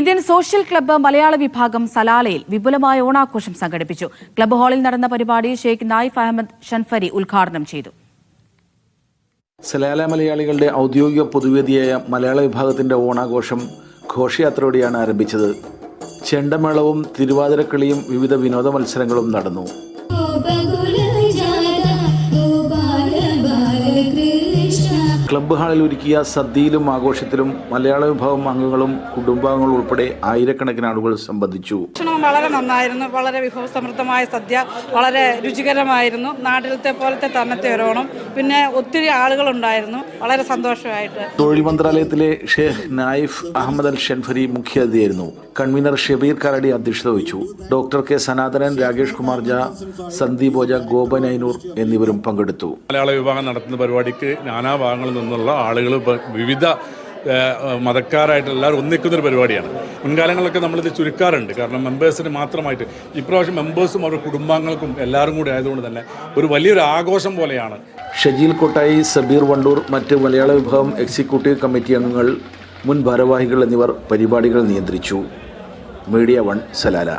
Indian social club മലയാള വിഭാഗം സലാലയിൽ വിപുലമായ ഓണാഘോഷം സംഘടിപ്പിച്ചു. ക്ലബ്ബ് ഹാളിൽ നടന്ന പരിപാടി ഷെയ്ഖ് നായിഫ് അഹമ്മദ് ഷൻഫരി ഉദ്ഘാടനം ചെയ്തു. സലാല മലയാളികളുടെ ഔദ്യോഗിക പൊതുവേദിയായ മലയാള വിഭാഗത്തിന്റെ ഓണാഘോഷം ഘോഷയാത്രയോടെയാണ് ആരംഭിച്ചത്. ചെണ്ടമേളവും തിരുവാതിരക്കളിയും വിവിധ വിനോദ മത്സരങ്ങളും നടന്നു. ക്ലബ്ബ് ഹാളിൽ ഒരുക്കിയ സദ്യയിലും ആഘോഷത്തിലും മലയാള വിഭാഗം അംഗങ്ങളും കുടുംബാംഗങ്ങളും ഉൾപ്പെടെ ആയിരക്കണക്കിന് ആളുകൾ സംബന്ധിച്ചു. ഭക്ഷണം വളരെ നന്നായിരുന്നു. വളരെ വിഭവസമൃദ്ധമായ സദ്യ വളരെ രുചികരമായിരുന്നു. നാട്ടിലത്തെ പോലത്തെ തന്നത്തെ ഓരോണം പിന്നെ ഒത്തിരി ആളുകളുണ്ടായിരുന്നു വളരെ സന്തോഷമായിട്ട്. തൊഴിൽ മന്ത്രാലയത്തിലെ Sheikh Naif Ahmed Al Shenfari മുഖ്യാതിഥിയായിരുന്നു. Convener Shabeer കരടി അധ്യക്ഷത വഹിച്ചു. ഡോക്ടർ കെ സനാതനൻ രാകേഷ് കുമാർ ജ സന്ദീപ് ഓജ ഗോപൻ ഐനൂർ എന്നിവരും പങ്കെടുത്തു. മലയാള വിഭാഗം നടത്തുന്ന പരിപാടിക്ക് നാനാ ഭാഗങ്ങളിൽ നിന്നുള്ള ആളുകൾ വിവിധ മതക്കാരായിട്ട് എല്ലാവരും ഒന്നിക്കുന്നൊരു പരിപാടിയാണ്. മുൻകാലങ്ങളിലൊക്കെ നമ്മളിത് ചുരുക്കാറുണ്ട്. കാരണം മെമ്പേഴ്സിന് മാത്രമായിട്ട് ഇപ്രാവശ്യം മെമ്പേഴ്സും അവരുടെ കുടുംബാംഗങ്ങൾക്കും എല്ലാവരും കൂടി ആയതുകൊണ്ട് തന്നെ ഒരു വലിയൊരു ആഘോഷം പോലെയാണ്. ഷജീൽ കൊട്ടായി സബീർ വണ്ടൂർ മറ്റ് മലയാള വിഭാഗം എക്സിക്യൂട്ടീവ് കമ്മിറ്റി അംഗങ്ങൾ മുൻ ഭാരവാഹികൾ എന്നിവർ പരിപാടികൾ നിയന്ത്രിച്ചു. Media one Salalah.